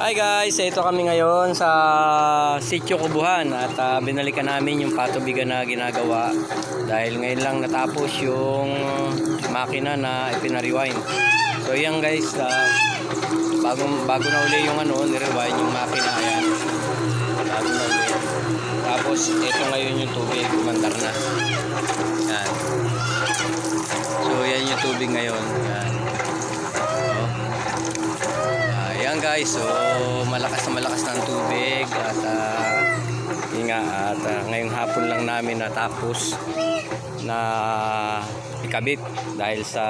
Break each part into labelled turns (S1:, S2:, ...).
S1: Hi guys, ito kami ngayon sa Sitio Kubuhan at ah, binalikan namin yung patubigan na ginagawa dahil ngayon lang natapos yung makina na ipina-rewind. So yan guys, ah, bago, bago na uli yung ano, ni-rewind yung makina, ayan. Bago na uli. Tapos ito ngayon yung tubig, mandar na. Yan. So yan yung tubig ngayon. Yan. Oh. Ayan guys, so malakas na malakas ang tubig at uh, nga, at ah, ngayong hapon lang namin natapos na ikabit dahil sa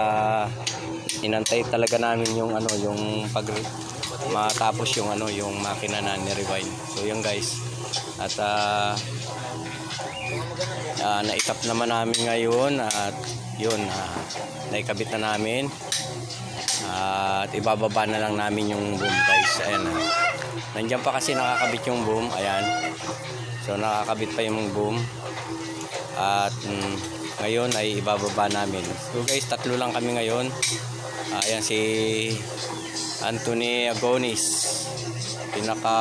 S1: inantay talaga namin yung ano yung pag matapos yung ano yung makina na ni-rewind. So yun guys. At uh, uh, naikap naman namin ngayon at yun ah, naikabit na namin at ibababa na lang namin yung boom guys. Ayan. ah. Nandiyan pa kasi nakakabit yung boom. Ayan. So nakakabit pa yung boom. At mm, ngayon ay ibababa namin. So guys, tatlo lang kami ngayon. Ayan si Anthony Agonis. Pinaka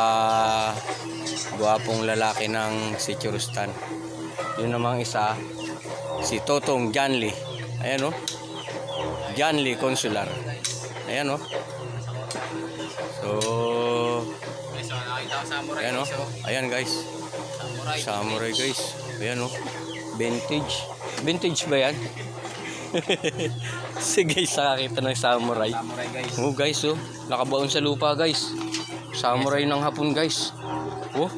S1: guwapong lalaki ng si Churustan. Yun namang isa si Totong Janli. Ayan oh. Janli Consular. Ayan oh. So, ayan oh. Ayan guys. Samurai guys. Ayan oh. Vintage. Vintage ba yan? Sige guys, nakakita ng samurai.
S2: Samurai guys.
S1: Oh guys oh. Nakabaon sa lupa guys. Samurai ng hapon guys. Oh.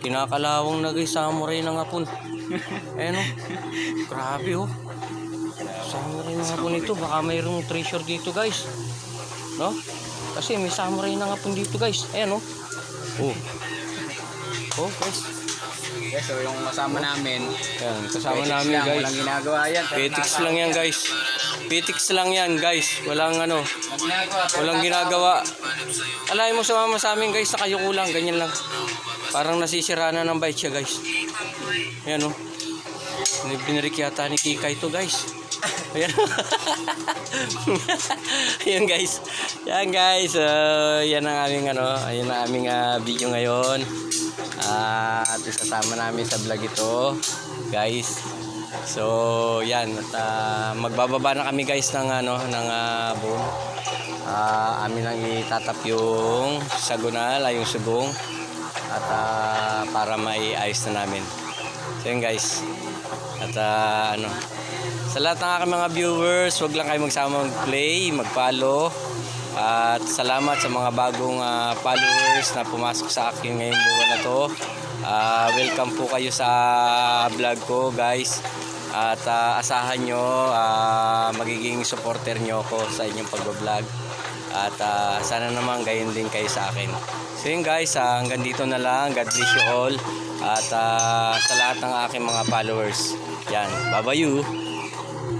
S1: Kinakalawang na guys, samurai ng hapon. Ayan oh. Grabe oh. Samurai ng hapon ito. Baka mayroong treasure dito guys. No? Kasi may samurai ng hapon dito guys. Ayan oh. Oh. Oh guys.
S2: Yes, so yung kasama namin.
S1: Ayan, kasama namin
S2: lang,
S1: guys.
S2: Walang ginagawa yan.
S1: Petix
S2: nasa-
S1: lang yan guys. Petix lang yan guys. Walang ano.
S2: Walang ginagawa.
S1: Walang. Alay mo sumama sa amin guys, nakayuko lang, ganyan lang. Parang nasisira na ng bike siya guys. Ayan o. Oh. Binirik yata ni Kika ito guys. Ayan. Ayan guys. Yan guys. Uh, yan ang aming ano, ayan ang aming ah, video ngayon. Ah, at isasama namin sa vlog ito, guys. So, yan at ah, magbababa na kami guys ng ano ng uh, boom. Ah, amin lang itatap yung sagunal, yung subong at ah, para may ayos na namin. So yun guys. At ah, ano, sa lahat ng aking mga viewers, wag lang kayo magsama mag-play, mag-follow. At salamat sa mga bagong ah, followers na pumasok sa akin ngayong buwan na to. Ah, welcome po kayo sa vlog ko guys. At ah, asahan nyo, ah, magiging supporter nyo ako sa inyong pag-vlog. At ah, sana naman gayon din kayo sa akin. So yun guys, ah, hanggang dito na lang. God bless you all. At ah, sa lahat ng aking mga followers. Yan, you.